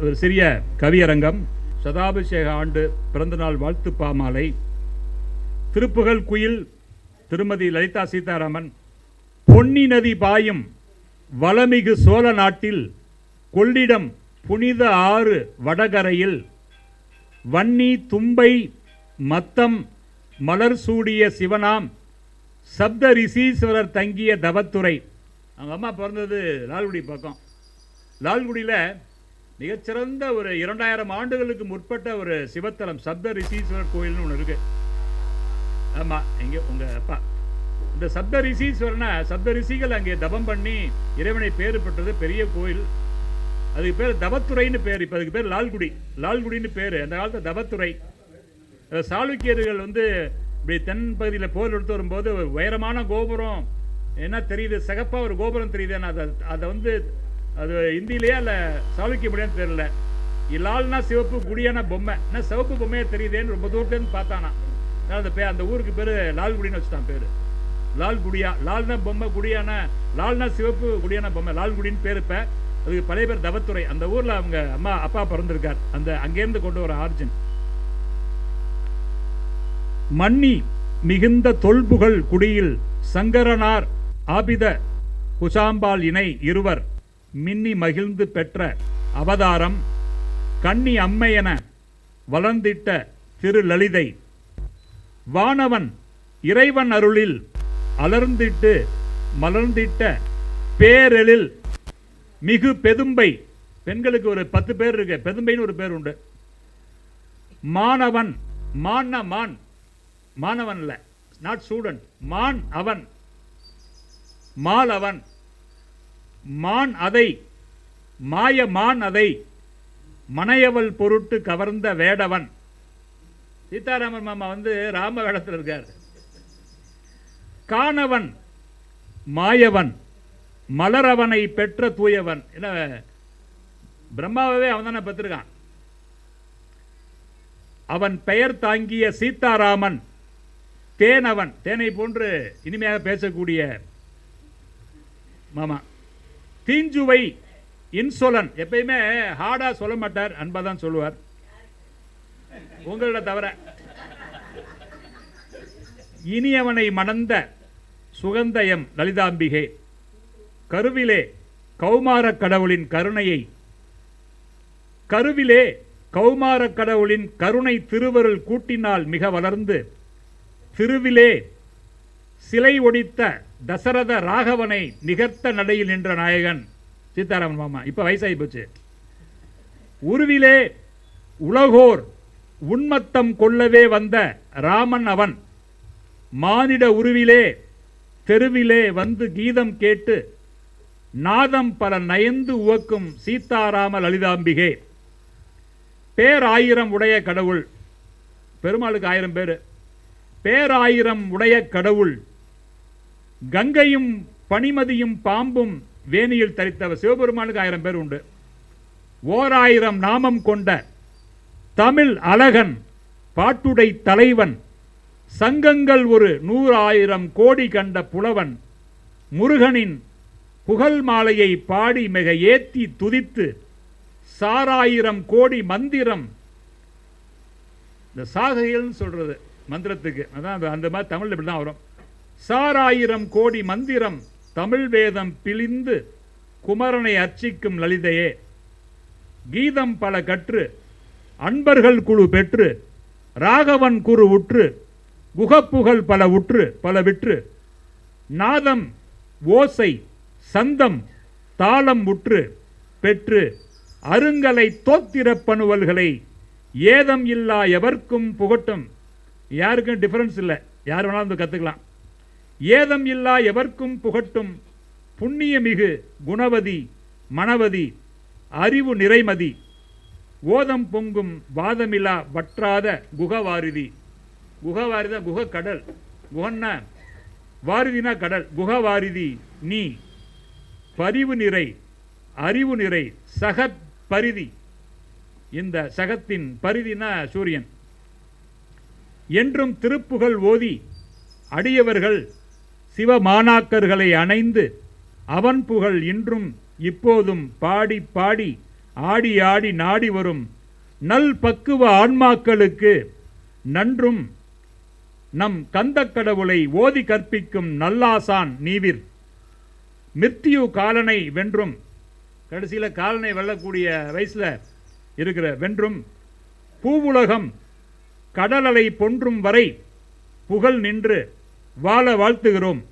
ஒரு சிறிய கவியரங்கம். சதாபிஷேக ஆண்டு பிறந்தநாள் வாழ்த்து பாமாலை. திருப்புகழ் குயில் திருமதி லலிதா சீதாராமன். பொன்னி நதி பாயும் வளமிகு சோழ நாட்டில் கொள்ளிடம் புனித ஆறு வடகரையில். வன்னி தும்பை மத்தம் மலர் சூடிய சிவனாம் சப்த ரிஷீஸ்வரர் தங்கிய தவத்துறை. அவங்க அம்மா பிறந்தது லால்குடி பக்கம். லால்குடியில் மிகச்சிறந்த ஒரு இரண்டாயிரம் ஆண்டுகளுக்கு முற்பட்ட ஒரு சிவத்தலம் சப்த ரிசீஸ்வரர் கோயில்னு ஒன்று இருக்கு. ஆமாம் இங்கே உங்கள் அப்பா. இந்த சப்த ரிஷீஸ்வரனை சப்த ரிஷிகள் அங்கே தபம் பண்ணி இறைவனை பேர் பெற்றது பெரிய கோயில். அதுக்கு பேர் தவத்துறைன்னு பேர் இப்போ அதுக்கு பேர் லால்குடி. லால்குடின்னு பேர் அந்த காலத்தில் தவத்துறை. சாளுக்கியர்கள் வந்து இப்படி தென் பகுதியில் போர் எடுத்து வரும்போது உயரமான கோபுரம். என்ன தெரியுது? சிகப்பா ஒரு கோபுரம் தெரியுது. ஆனால் அதை அதை வந்து அது இந்தியிலேயே அதில் சாளுக்கிய முடியாதுன்னு தெரியல. லால்னா சிவப்பு குடியான பொம்மை. என்ன சிவப்பு பொம்மையே தெரியுதேன்னு ரொம்ப தூரத்துலேருந்து பார்த்தானா. அந்த பே அந்த ஊருக்கு பேர் லால்குடின்னு வச்சுட்டான் பேர். லால்குடியா லால்னா பொம்மை குடியான லால்னா சிவப்பு குடியான பொம்மை லால்குடின்னு பேர் இப்போ. அதுக்கு பழைய பேர் தவத்துறை. அந்த ஊரில் அவங்க அம்மா அப்பா பிறந்திருக்கார். அந்த அங்கேருந்து கொண்டு வர ஆர்ஜின் மன்னி மிகுந்த தொல்புகள் குடியில் சங்கரனார் ஆபித குசாம்பால் இணை இருவர். மின்னி மகிழ்ந்து பெற்ற அவதாரம் கன்னி என வளர்ந்திட்ட திரு லலிதை வானவன் இறைவன் அருளில் அலர்ந்திட்டு மலர்ந்திட்ட பேரெழில் மிகு பெதும்பை. பெண்களுக்கு ஒரு பத்து பேர் இருக்கு. பெதும்பைன்னு ஒரு பேர் உண்டு. மாணவன் மான்ன மான். மாணவன் இல்லை. நாட் ஸ்டூடெண்ட் மான் அவன். மாலவன். மான் அதை மாய மான் அதை மனையவள் பொருட்டு கவர்ந்த வேடவன். சீதாராமன் மாமா வந்து ராம வேடத்தில் இருக்கார். காணவன் மாயவன் மலரவனை பெற்ற தூயவன். என்ன பிரம்மாவே அவன் தானே பெற்றிருக்கான் அவன் பெயர் தாங்கிய சீதாராமன் தேனவன். தேனை போன்று இனிமையாக பேசக்கூடிய மாமா. தீஞ்சுவை இன்சொலன். எப்பயுமே ஹார்டாக சொல்ல மாட்டார் அன்பாக தான் சொல்லுவார். உங்களோட தவிர. இனியவனை மணந்த சுகந்தயம் லலிதாம்பிகை. கருவிலே கௌமாரக் கடவுளின் கருணையை கருவிலே கௌமாரக் கடவுளின் கருணை திருவருள் கூட்டினால் மிக வளர்ந்து திருவிலே சிலை ஒடித்த தசரத ராகவனை நிகர்த்த நடையில் நின்ற நாயகன் சீதாராமன் மாமா. இப்ப வயசாகி போச்சு. உருவிலே உலகோர் உன்மத்தம் கொள்ளவே வந்த ராமன் அவன் மானிட உருவிலே தெருவிலே வந்து கீதம் கேட்டு நாதம் பல நயந்து உவக்கும் சீதாராம லலிதாம்பிகே. பேராயிரம் உடைய கடவுள். பெருமாளுக்கு ஆயிரம் பேர். பேராயிரம் உடைய கடவுள் கங்கையும் பனிமதியும் பாம்பும் வேணியில் தரித்தவர் சிவபெருமானுக்கு ஆயிரம் பேர் உண்டு. ஓராயிரம் நாமம் கொண்ட தமிழ் அழகன் பாட்டுடை தலைவன் சங்கங்கள் ஒரு நூறாயிரம் கோடி கண்ட புலவன் முருகனின் புகழ் மாலையை பாடி மிக ஏத்தி துதித்து சாராயிரம் கோடி மந்திரம். இந்த சாகைகள்னு சொல்றது மந்திரத்துக்கு. அதான் அந்த- அந்த மாதிரி தமிழ் இப்படி தான் வரும். சாராயிரம் கோடி மந்திரம் தமிழ் வேதம் பிழிந்து குமரனை அர்ச்சிக்கும் லலிதையே. கீதம் பல கற்று அன்பர்கள் குழு பெற்று ராகவன் குரு உற்று குகப்புகள் பல உற்று பல விற்று நாதம் ஓசை சந்தம் தாளம் உற்று பெற்று அருங்கலை தோத்திரப் பணுவல்களை ஏதம் இல்லா எவர்க்கும் புகட்டும். யாருக்கும் டிஃபரன்ஸ் இல்லை. யார் வேணாலும் வந்து கற்றுக்கலாம் ஏதம் இல்லா எவர்க்கும் புகட்டும். புண்ணியமிகு குணவதி மணவதி அறிவு நிறைமதி. ஓதம் பொங்கும் வாதமிலா வற்றாத குகவாரிதி. குகவாரிதா குக கடல் குகன்னா வாரிதினா கடல். குகவாரிதி நீ. பரிவு நிறை அறிவு நிறை சக பரிதி. இந்த சகத்தின் பரிதினா சூரியன். என்றும் திருப்புகழ் ஓதி அடியவர்கள் சிவமானாக்கர்களை அணைந்து அவன் புகழ் இன்றும் இப்போதும் பாடி பாடி ஆடி ஆடி நாடி வரும். நல் பக்குவ ஆன்மாக்களுக்கு நன்றும் நம் கந்தக் கடவுளை ஓதி கற்பிக்கும் நல்லாசான் நீவிர். மிர்த்தியு காலனை வென்றும் கடைசியில் காலனை வெல்லக்கூடிய வயசில் இருக்கிற வென்றும் பூவுலகம் கடலலை பொன்றும் வரை புகழ் நின்று வாழ வாழ்த்துகிறோம்.